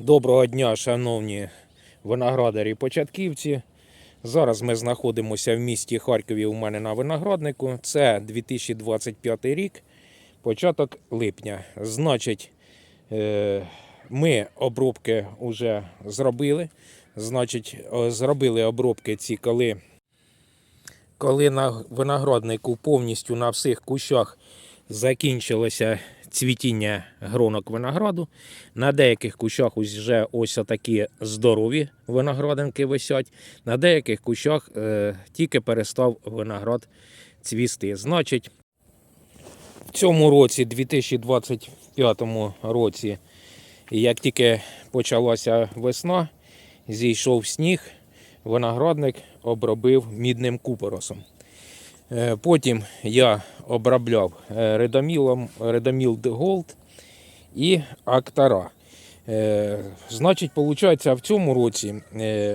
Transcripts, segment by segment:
Доброго дня, шановні виноградарі початківці. Зараз ми знаходимося в місті Харкові у мене на винограднику. Це 2025 рік, початок липня. Значить, е, ми обробки вже зробили. Значить, зробили обробки ці, коли, коли на винограднику повністю на всіх кущах закінчилося цвітіння гронок винограду. На деяких кущах вже ось такі здорові виноградинки висять, на деяких кущах е, тільки перестав виноград цвісти. Значить, в цьому році, 2025 році, як тільки почалася весна, зійшов сніг, виноградник обробив мідним купоросом. Е, Потім я обробляв е, редомілом, редоміл Голд і Актара. Е, Значить, виходить, в цьому році,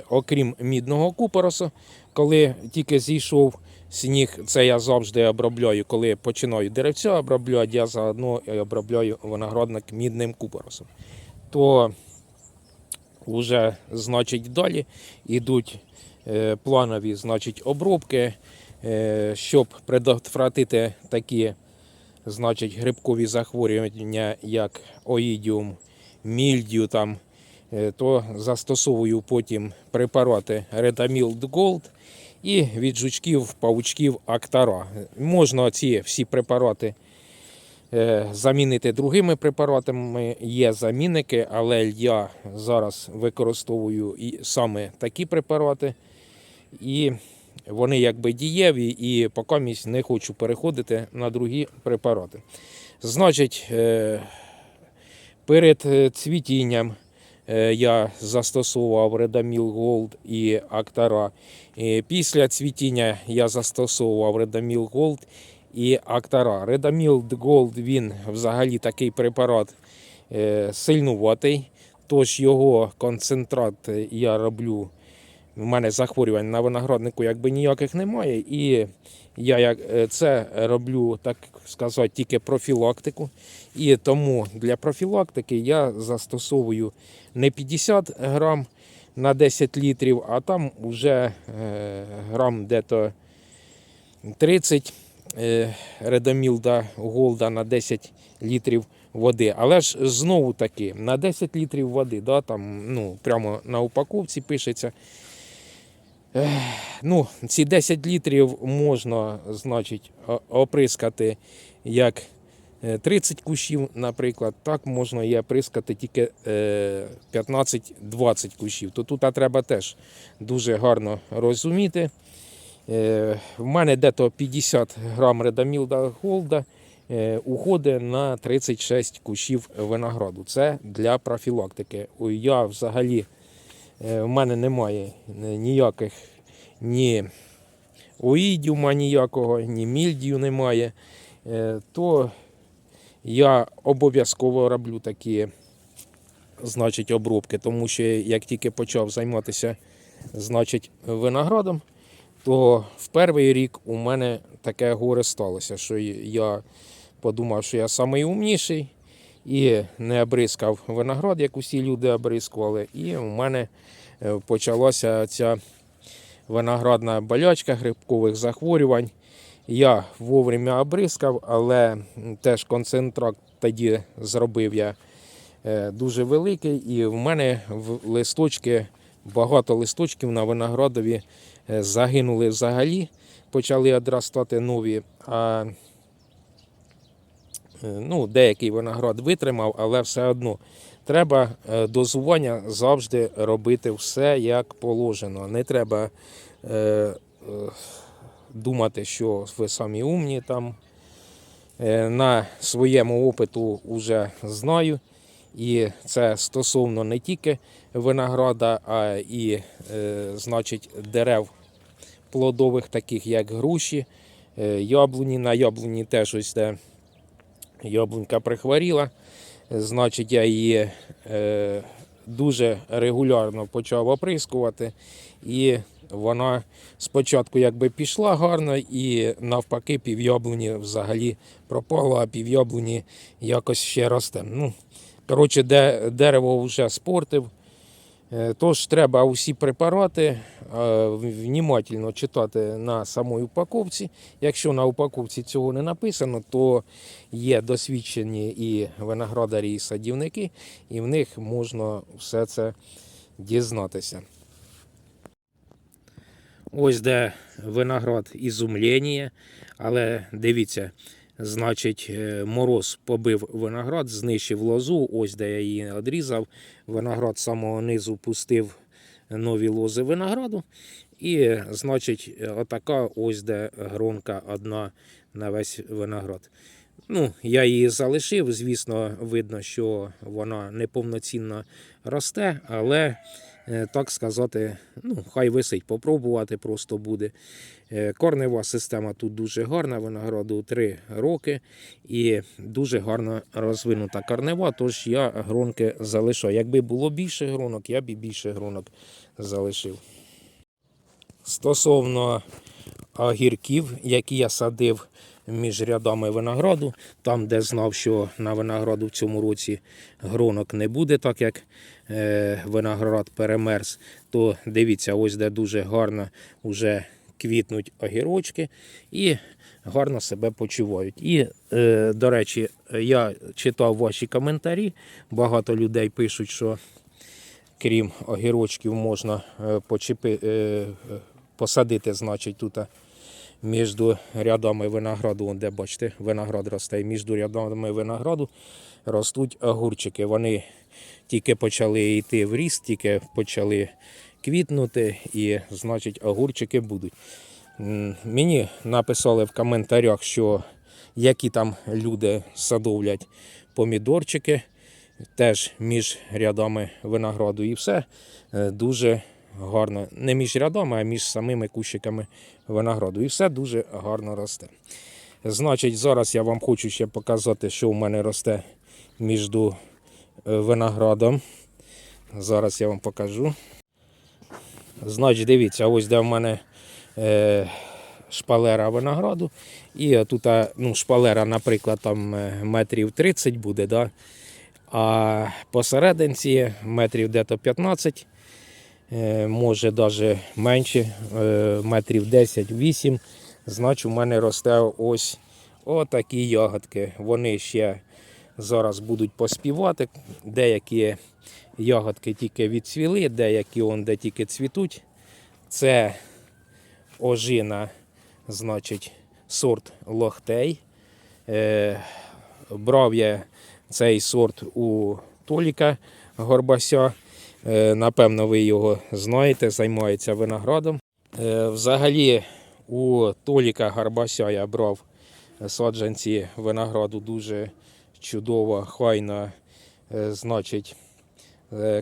окрім мідного купороса, коли тільки зійшов сніг, це я завжди обробляю, коли починаю деревця обробляти, я заодно обробляю виноградник мідним купоросом. То вже, значить, далі йдуть планові значить, обробки, щоб предотвратити такі значить, грибкові захворювання, як оїдіум, мільдію, там, е, то застосовую потім препарати Редаміл Gold і від жучків, павучків Актара. Можна ці всі препарати е, замінити другими препаратами. Є замінники, але я зараз використовую і саме такі препарати. І вони якби дієві, і поки не хочу переходити на другі препарати. Значить, е, перед е, цвітінням е, я застосовував Редаміл Gold і Актара. Після цвітіння я застосовував Редаміл Gold і Актара. Редаміл Gold він взагалі такий препарат сильнуватий, тож його концентрат я роблю. У мене захворювань на винограднику якби ніяких немає. І я як е, це роблю, так сказати, тільки профілактику. І тому для профілактики я застосовую не 50 грам на 10 літрів, а там вже е, грам дето 30 е, редамілда голда на 10 літрів води. Але ж знову таки на 10 літрів води, да, там, ну, прямо на упаковці пишеться. Ну, ці 10 літрів можна, значить, оприскати як е, 30 кущів, наприклад, так можна і оприскати тільки е, 15-20 кущів. То тут треба теж дуже гарно розуміти. Е, В мене дето 50 грам редамілда голда е, уходить на 36 кущів винограду. Це для профілактики. Я взагалі Е, В мене немає е, ніяких ні оїдіума ніякого, ні мільдію немає. Е, То я обов'язково роблю такі значить, обробки, тому що як тільки почав займатися значить, виноградом, то в перший рік у мене таке горе сталося, що я подумав, що я найумніший і не обрискав виноград, як усі люди обрискували. І у мене е, почалася ця виноградна болячка грибкових захворювань. Я вовремя обрискав, але теж концентрат тоді зробив я е, дуже великий, і в мене в листочки, багато листочків на виноградові е, загинули взагалі, почали одростати нові. А ну, деякий виноград витримав, але все одно треба е, дозування завжди робити все як положено. Не треба е, е, думати, що ви самі умні там. Е, на своєму опиту вже знаю. І це стосовно не тільки винограда, а і е, значить, дерев плодових, таких як груші, е, яблуні. На яблуні теж ось де яблунька прихворіла. Значить, я її е, дуже регулярно почав оприскувати. І вона спочатку якби пішла гарно, і навпаки, півяблуні взагалі пропало, а півяблуні якось ще росте. Ну, Коротше, де дерево вже спортив. Е, Тож треба усі препарати е, внімательно читати на самій упаковці. Якщо на упаковці цього не написано, то є досвідчені і виноградарі, і садівники, і в них можна все це дізнатися. Ось де виноград ізумлення, але дивіться, значить, е, мороз побив виноград, знищив лозу, ось де я її одрізав. Виноград з самого низу пустив нові лози винограду. І, значить, отака ось де гронка одна на весь виноград. Ну, я її залишив. Звісно, видно, що вона неповноцінно росте, але так сказати, ну, хай висить, попробувати просто буде. Е, Корнева система тут дуже гарна, винограду 3 роки і дуже гарно розвинута корнева, тож я гронки залишаю. Якби було більше гронок, я б і більше гронок залишив. Стосовно огірків, які я садив між рядами винограду, там, де знав, що на винограду в цьому році гронок не буде, так як е, виноград перемерз, то дивіться, ось де дуже гарно вже квітнуть огірочки і гарно себе почувають. І, е, до речі, я читав ваші коментарі. Багато людей пишуть, що крім огірочків можна е, почепи, посадити, значить, тут між рядами винограду, де бачите, виноград росте, між рядами винограду ростуть огурчики. Вони тільки почали йти в ріст, тільки почали квітнути, і значить огурчики будуть. Мені написали в коментарях, що які там люди садовлять помідорчики теж між рядами винограду. І все е, дуже гарно. Не між рядами, а між самими кущиками винограду. І все дуже гарно росте. Значить, зараз я вам хочу ще показати, що у мене росте між е, виноградом. Зараз я вам покажу. Значить, дивіться, ось де в мене е, шпалера винограду. І тут ну, шпалера, наприклад, там е, метрів 30 буде. Да? А посерединці метрів дето 15, е, може навіть менше, е, метрів 10-8. Значить, у мене росте ось отакі ягодки. Вони ще зараз будуть поспівати. Деякі ягодки тільки відцвіли, деякі он де тільки цвітуть. Це ожина, значить, сорт лохтей. Е, брав я цей сорт у Толіка Горбася. Е, Напевно, ви його знаєте, займається виноградом. Е, Взагалі, у Толіка Горбася я брав саджанці винограду дуже чудово, хайно, е, значить,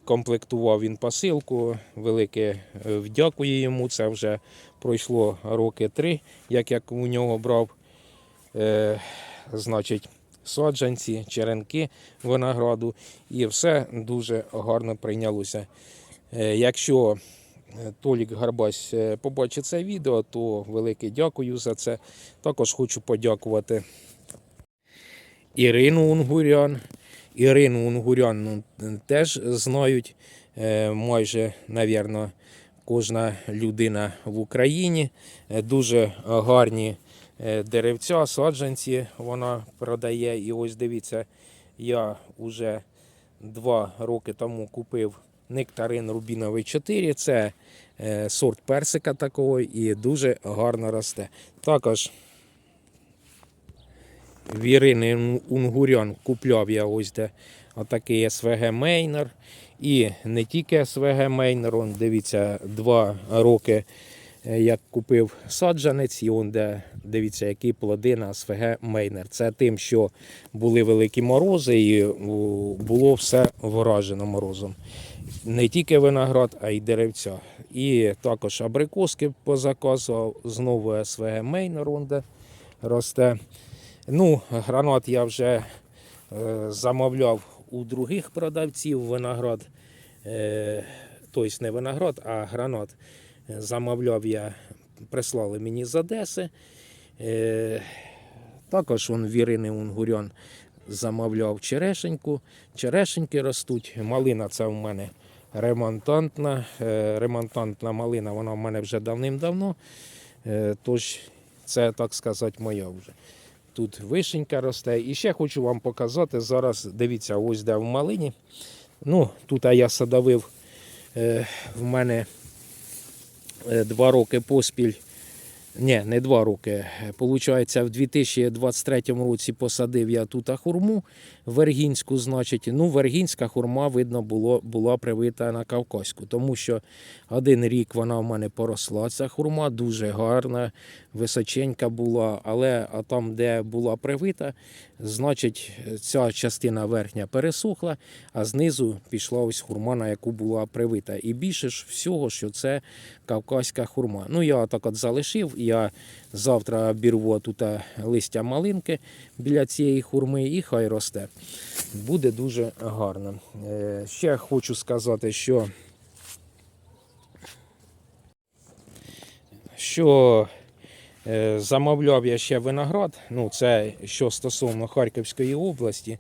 комплектував він посилку. Велике вдякую йому. Це вже пройшло роки три, як я у нього брав. Значить, саджанці, черенки винограду, і все дуже гарно прийнялося. Е, Якщо е, Толік Гарбась е, побачить це відео, то велике дякую за це. Також хочу подякувати Ірину Унгурян. Ірину Унгурян ну, теж знають майже, навірно, кожна людина в Україні. Дуже гарні деревця, саджанці вона продає. І ось дивіться, я вже два роки тому купив нектарин Рубіновий 4. Це е, сорт персика такого і дуже гарно росте. Також в Унгурян купляв я ось де отакий СВГ Мейнер. І не тільки СВГ Мейнер, он, дивіться, два роки е, як купив саджанець, і он де дивіться, які плоди на СВГ Мейнер. Це тим, що були великі морози, і було все вражено морозом. Не тільки виноград, а й деревця. І також абрикоски позаказував, знову СВГ Мейнер, де росте. Ну, гранат я вже е, замовляв у других продавців виноград. Е, тобто не виноград, а гранат. Замовляв я, прислали мені з Одеси. Е, також он в Ірини Унгурян замовляв черешеньку. Черешеньки ростуть. Малина це в мене ремонтантна. Е, Ремонтантна малина, вона в мене вже давним-давно. Е, Тож це, так сказати, моя вже. Тут вишенька росте. І ще хочу вам показати. Зараз дивіться, ось де в малині. Ну, тут я садовив в мене два роки поспіль. Ні, не два роки. Получається, в 2023 році посадив я тут хурму вергінську, значить. Ну, вергінська хурма, видно, було, була привита на Кавказьку, тому що один рік вона в мене поросла. Ця хурма дуже гарна, височенька була, але а там, де була привита, значить, ця частина верхня пересохла, а знизу пішла ось хурма, на яку була привита. І більше ж всього, що це кавказька хурма. Ну, я так от залишив. Я завтра обірву тут листя малинки біля цієї хурми і хай росте. Буде дуже гарно. Е, Ще хочу сказати, що, що е, замовляв я ще виноград. Ну, це що стосовно Харківської області.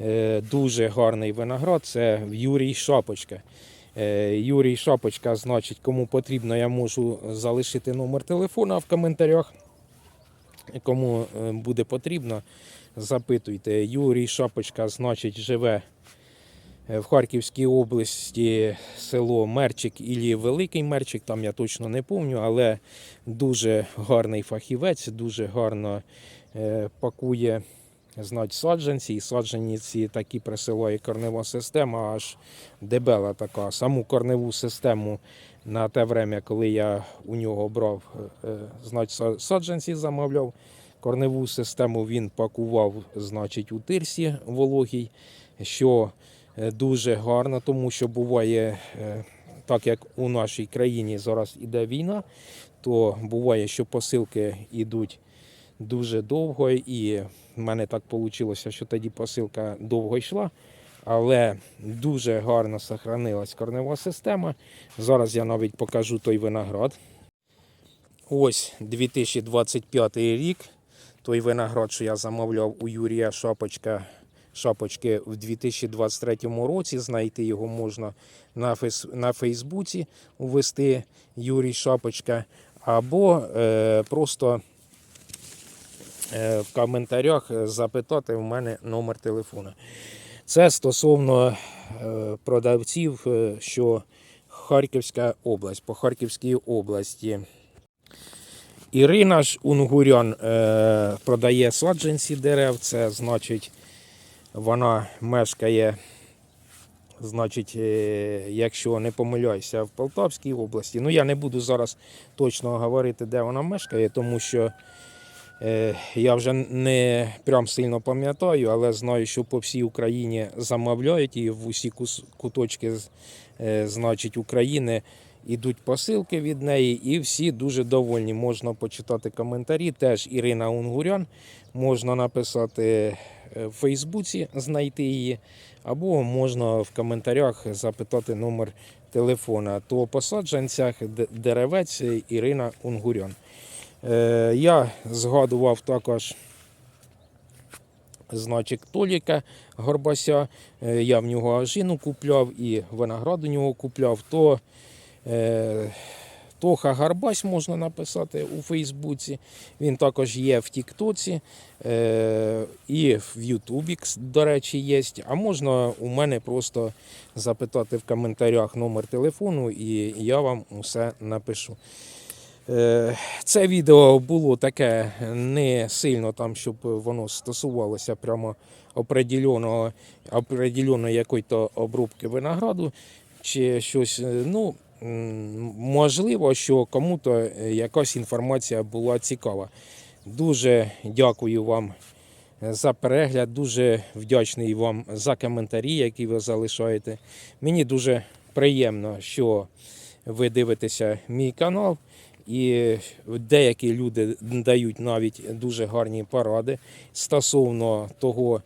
Е, Дуже гарний виноград. Це в Юрій Шапочка. Е, Юрій Шапочка, значить, кому потрібно, я можу залишити номер телефона в коментарях. Кому е, буде потрібно, запитуйте. Юрій Шапочка, значить, живе е, в Харківській області село Мерчик і Великий Мерчик, там я точно не пам'ятаю, але дуже гарний фахівець, дуже гарно пакує знать саджанці, і саджанці такі присилає корнева система, аж дебела така. Саму корневу систему на те время, коли я у нього брав, е, е, знать, саджанці замовляв. Корневу систему він пакував, значить, у тирсі вологій, що е, дуже гарно, тому що буває, так як у нашій країні зараз іде війна, то буває, що посилки йдуть дуже довго, і в мене так вийшло, що тоді посилка довго йшла. Але дуже гарно сохранилась корнева система. Зараз я навіть покажу той виноград. Ось 2025 рік. Той виноград, що я замовляв у Юрія Шапочка, Шапочки в 2023 році. Знайти його можна на, фейс, на Фейсбуці увести Юрій Шапочка, або е, просто в коментарях запитати в мене номер телефона. Це стосовно е, продавців, е, що Харківська область, по Харківській області. Ірина ж Унгурян е, продає саджанці дерев. Це значить, вона мешкає, значить, е, якщо не помиляюся, в Полтавській області. Ну, я не буду зараз точно говорити, де вона мешкає, тому що е, я вже не прям сильно пам'ятаю, але знаю, що по всій Україні замовляють і в усі куточки е, значить, України ідуть посилки від неї, і всі дуже довольні. Можна почитати коментарі. Теж Ірина Унгурян. Можна написати е, в Фейсбуці, знайти її, або можна в коментарях запитати номер телефона. То посаджанцях деревець Ірина Унгурян. Е, Я згадував також. Значить, Толіка Горбася, Е, я в нього ажину купляв і виноград у нього купляв, то е, Тоха Гарбась можна написати у Фейсбуці. Він також є в Тіктоці і в Ютубі, до речі, є. А можна у мене просто запитати в коментарях номер телефону, і я вам усе напишу. Е, Це відео було таке не сильно там, щоб воно стосувалося прямо определеної якої-то обробки винограду чи щось. е, Ну, можливо, що кому-то якась інформація була цікава. Дуже дякую вам за перегляд, дуже вдячний вам за коментарі, які ви залишаєте. Мені дуже приємно, що ви дивитеся мій канал. І деякі люди дають навіть дуже гарні поради стосовно того,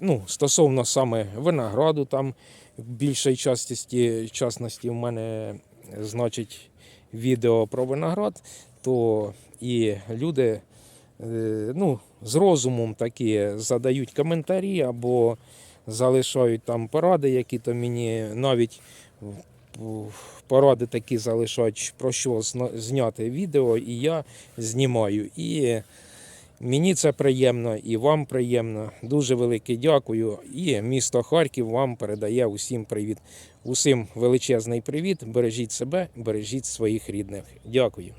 ну, стосовно саме винограду, там в більшій частості, частності в мене значить відео про виноград, то і люди е, ну, з розумом такі задають коментарі або залишають там поради, які то мені навіть поради такі залишають, про що зняти відео, і я знімаю. І мені це приємно, і вам приємно. Дуже велике дякую. І місто Харків вам передає усім привіт. Усім величезний привіт. Бережіть себе, бережіть своїх рідних. Дякую.